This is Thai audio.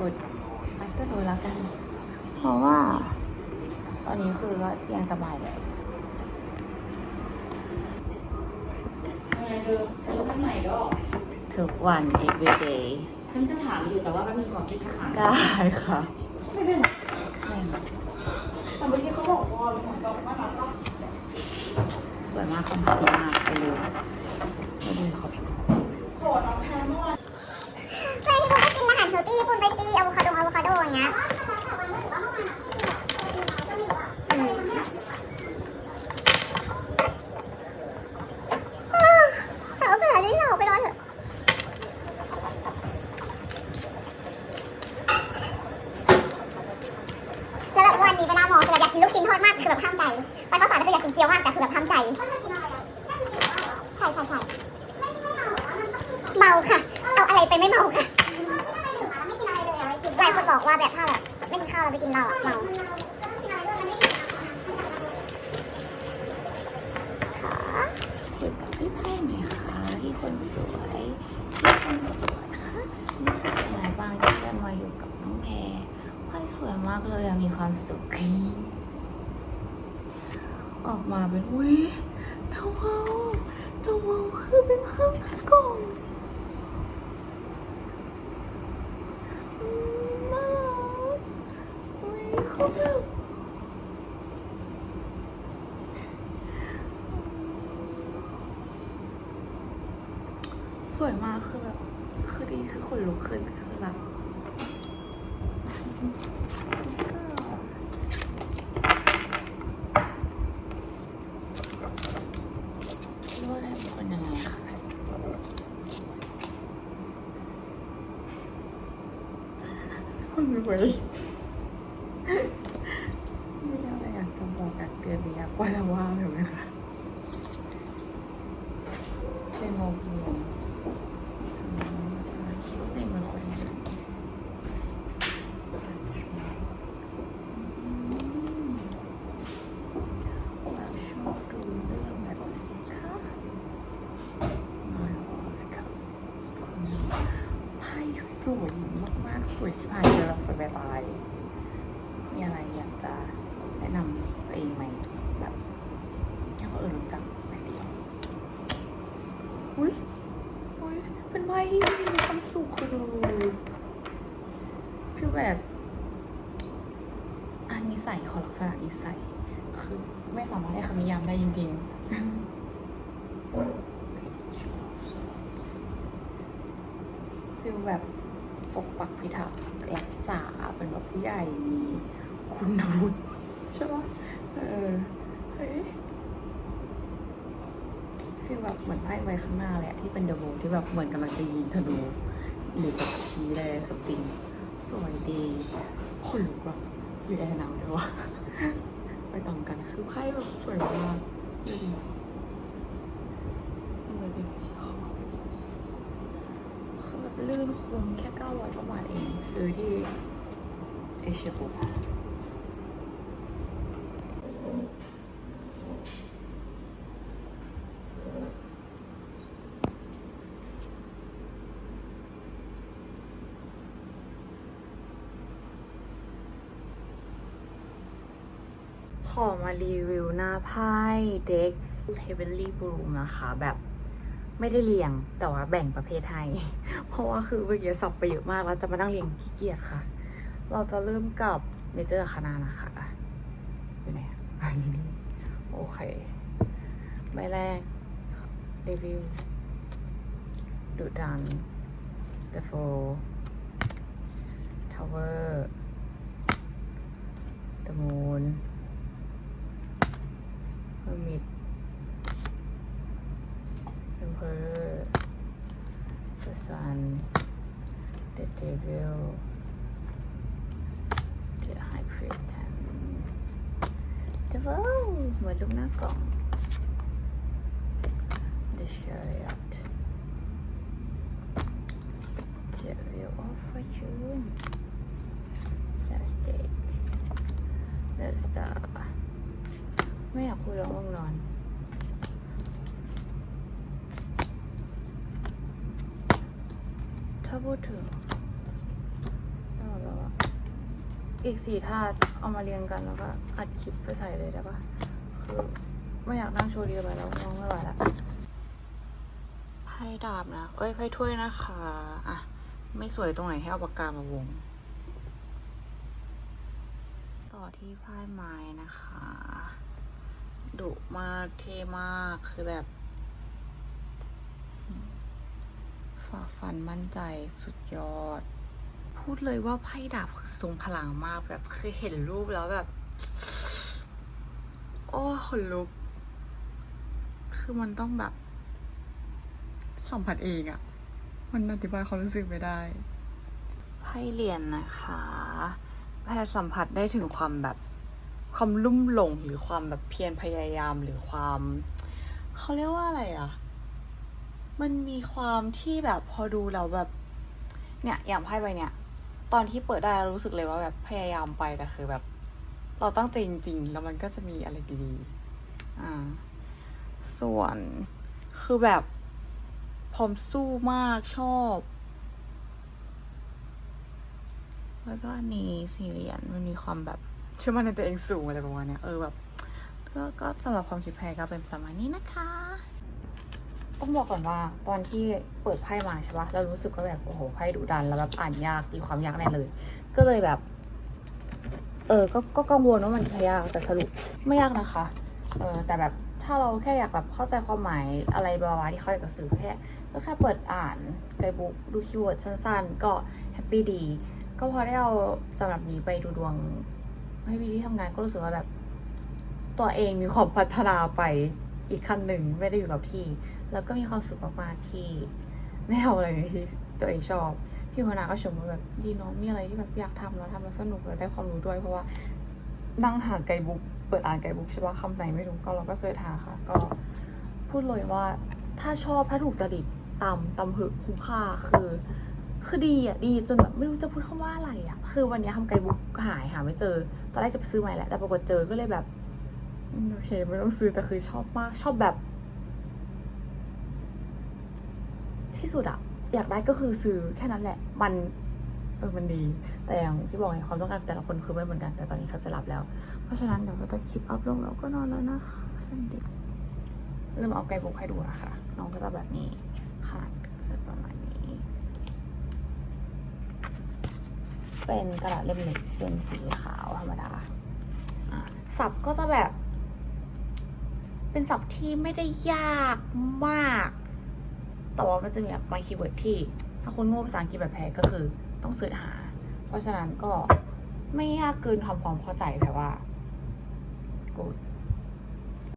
อดอัฟเตอร์นูแล้วกัน เพราะว่า ตอนนี้คือก็เที่ยงจะบ่ายแล้วอะไรเธอซื้อข้างไหนก็ทุกวัน every day ฉันจะถามอยู่แต่ว่าแป๊บนึงก่อนคิดคำถามได้ค่ะ ไม่ได้หรอกไม่ค่ะแต่เมื่อกี้เขาบอกว่าเหมือนกับว่าเราต้องสวยมากคำถามมากไปเลยมาดูเขาโหดน้องแพนเมื่อวาน ใช่ที่คุณก็กินอาหารเฮลตี้คุณไปซีอะโวคาโดอะโวคาโดอย่างเงี้ยอืมเอาเผื่อได้เหล่าไปรอเถอะแล้วแบบวันนี้ไปหน้าหมอ คือบมากคือแบบห้ามใจไปข้าวสารก็คืออยากกินเกี๊ยวมากแต่คือแบบห้ามใจใช่ใช่ใช่เมาค่ะ เอาอะไรไปไม่เมาค่ะหลายคนบอกว่าแบบถ้าแบบไม่กินข้าวแล้วไปกินเหล้าอะเมาขอคุยกับพี่ไพ่หน่อยค่ะพี่คนสวยพี่คนสวยค่ะรู้สึกยังไงบ้างที่ได้มาอยู่กับน้องแพรไพ่สวยมากเลยอะมีความสุข ออกมาเป็นอุ้ยดาวเวาดาวเวาคือเป็นภาพกล่องอืมน่ารักอุ้ยเขาแบบสวยมากคือแบบคือดีคือขนลุกขึ้นคือแบบก็ว่าได้เป็นคนยังไงคะ คนรวยไม่มีอะไรอยากจะบอกอยากเตือนหรืออยากว่าจะว่าแบบไหมคะเป็นโมกุลคิดว่าตัวเองเป็นคนยังไงเราชอบดูเรื่องแบบไหนคะน้อยออฟค่ะคนนี้ไพ่สวย มากๆสวยชิบหายเลยแบบสวยแบบตาย มีอะไรอยากจะแนะนำตัวเองไหมแบบให้คนอื่นรู้จักไหมดีอุ้ยอุ้ยเป็นไพ่ที่มีความสุขคือฟีลแบบอันนิสัยขอลักษณะนิสัยคือไม่สามารถให้คำนิยามได้จริงๆฟีลแบบ ปกปักพิทักษ์รักษาเป็นแบบผู้ใหญ่มีคุณวุฒิใช่ปะเออเฮ้ยฟีลแบบเหมือนไพ่ไว้ข้างหน้าเลยอะที่เป็นเดอะโบที่แบบเหมือนกำลังจะยิงธนูหรือแบบชี้อะไรสปริงสวยดีคนลุกแบบอยู่แอร์หนาวเลยวะไปต่างกันคือไพ่แบบสวยมากดูดิดิคือแบบ ลื่นคุ้มแค่ 900กว่าบาทเอง ซื้อที่เอเชียบุ๊กขอมารีวิวหน้าไพ่เด็ก Heavenly Bloom นะคะ แบบ ไม่ได้เรียงแต่ว่าแบ่งประเภทให้ เพราะว่าคือเมื่อกี้สับไปเยอะมากแล้วจะมานั่งเรียงขี้เกียจค่ะ เราจะเริ่มกับเมเจอร์คณะนะคะอยู่ไหนโอเคใบแรกรีวิวดูดัน The Four Tower The Moon Hermit The Devil The High Priest and The Wow เหมือนลูกหน้ากล่อง The Chariot Chariot of Fortune The Stick The Star ไม่อยากพูดแล้วง่วงนอน Trouble two แล้ว อีกสี่ธาตุเอามาเรียงกันแล้วก็อัดคลิปไปใส่เลยได้ปะคือไม่อยากนั่งโชว์ดีไปแล้วน้องไม่ไหวแล้วไพ่ดาบนะ เอ้ยไพ่ถ้วยนะคะอะไม่สวยตรงไหนให้เอาปากกามาวง ต่อที่ไพ่ไม้นะคะดุมากเท่มากคือแบบฝ่าฟันมั่นใจสุดยอด พูดเลยว่าไพ่ดาบทรงพลังมากแบบเคยเห็นรูปแล้วแบบ โอ้ขนลุก คือมันต้องแบบ สัมผัสเองอะมันอธิบายความรู้สึกไม่ได้ไพ่เหรียญนะคะแพรสัมผัสได้ถึงความแบบความลุ่มหลงหรือความแบบเพียรพยายามหรือความเขาเรียกว่าอะไรอะมันมีความที่แบบพอดูแล้วแบบ เนี่ยอย่างไพ่ใบเนี่ย ตอนที่เปิดได้เรารู้สึกเลยว่าแบบพยายามไปแต่คือแบบ เราตั้งใจจริงๆ แล้วมันก็จะมีอะไรดีๆ อ่า ส่วนคือแบบพร้อมสู้มากชอบ แล้วก็อันนี้สี่เหรียญมันมีความแบบเชื่อมั่นในตัวเองสูงอะไรประมาณเนี้ยเออแบบก็ก็สำหรับความคิดแพรก็เป็นประมาณนี้นะคะ ต้องบอกก่อนว่าตอนที่เปิดไพ่มาใช่ปะเรารู้สึกว่าแบบโอ้โหไพ่ดุดันแล้วแบบอ่านยากตีความยากแน่เลย ก็เลยแบบ เออก็ก็กังวลว่ามันจะใช้ยากแต่สรุปไม่ยากนะคะ เออแต่แบบถ้าเราแค่อยากแบบเข้าใจความหมายอะไรบางๆที่เขาอยากจะสื่อแค่ก็แค่เปิดอ่านไกด์บุ๊กดูคีย์เวิร์ดสั้นๆ ก็แฮปปี้ดี ก็พอได้เอาสำหรับนี้ไปดูดวงให้พี่ที่ทำงานก็รู้สึกว่าแบบ ตัวเองมีความพัฒนาไป อีกขั้นหนึ่งไม่ได้อยู่กับที่ แล้วก็มีความสุขมากๆที่ได้ทำอะไรที่ตัวเองชอบ พี่หัวหน้าก็ชมว่าแบบดีเน้องมีอะไรที่แบบอยากทำแล้วทำแล้วสนุกแล้วได้ความรู้ด้วยเพราะว่านั่งหาไกด์บุ๊กเปิดอ่านไกด์บุ๊กใช่ปะคำไหนไม่รู้ก็เราก็เสิร์ชหาค่ะ ก็พูดเลยว่าถ้าชอบถ้าถูกจริตตามตำหึคุ้มค่าคือ คือดีอะดีจนแบบไม่รู้จะพูดคำว่าอะไรอะ คือวันนี้ทำไกด์บุ๊กหายหาไม่เจอตอนแรกจะไปซื้อใหม่แหละแต่ปรากฏเจอก็เลยแบบ โอเค ไม่ต้องซื้อแต่คือชอบมาก ชอบแบบ ที่สุดอะอยากได้ก็คือซื้อแค่นั้นแหละ มันเออมันดี แต่อย่างที่บอกไงความต้องการแต่ละคนคือไม่เหมือนกัน แต่ตอนนี้เขาจะหลับแล้ว เพราะฉะนั้นเดี๋ยวเราจะคลิปอัพลงแล้วก็นอนแล้วนะคะแค่นี้เริ่มเอาไกด์บุ๊กให้ดูนะคะน้องก็จะแบบนี้ค่ะจะประมาณนี้ เป็นกระดาษเล่มเล็กเป็นสีขาวธรรมดาอะสับก็จะแบบ เป็นสับที่ไม่ได้ยากมาก แต่ว่ามันจะมีแบบมคีย์เวิร์ดที่ ถ้าคนโง่ภาษาอังกฤษแบบแพ้ก็คือต้องเสิร์ชหา เพราะฉะนั้นก็ไม่ยากเกินทำความเข้าใจแต่ว่า good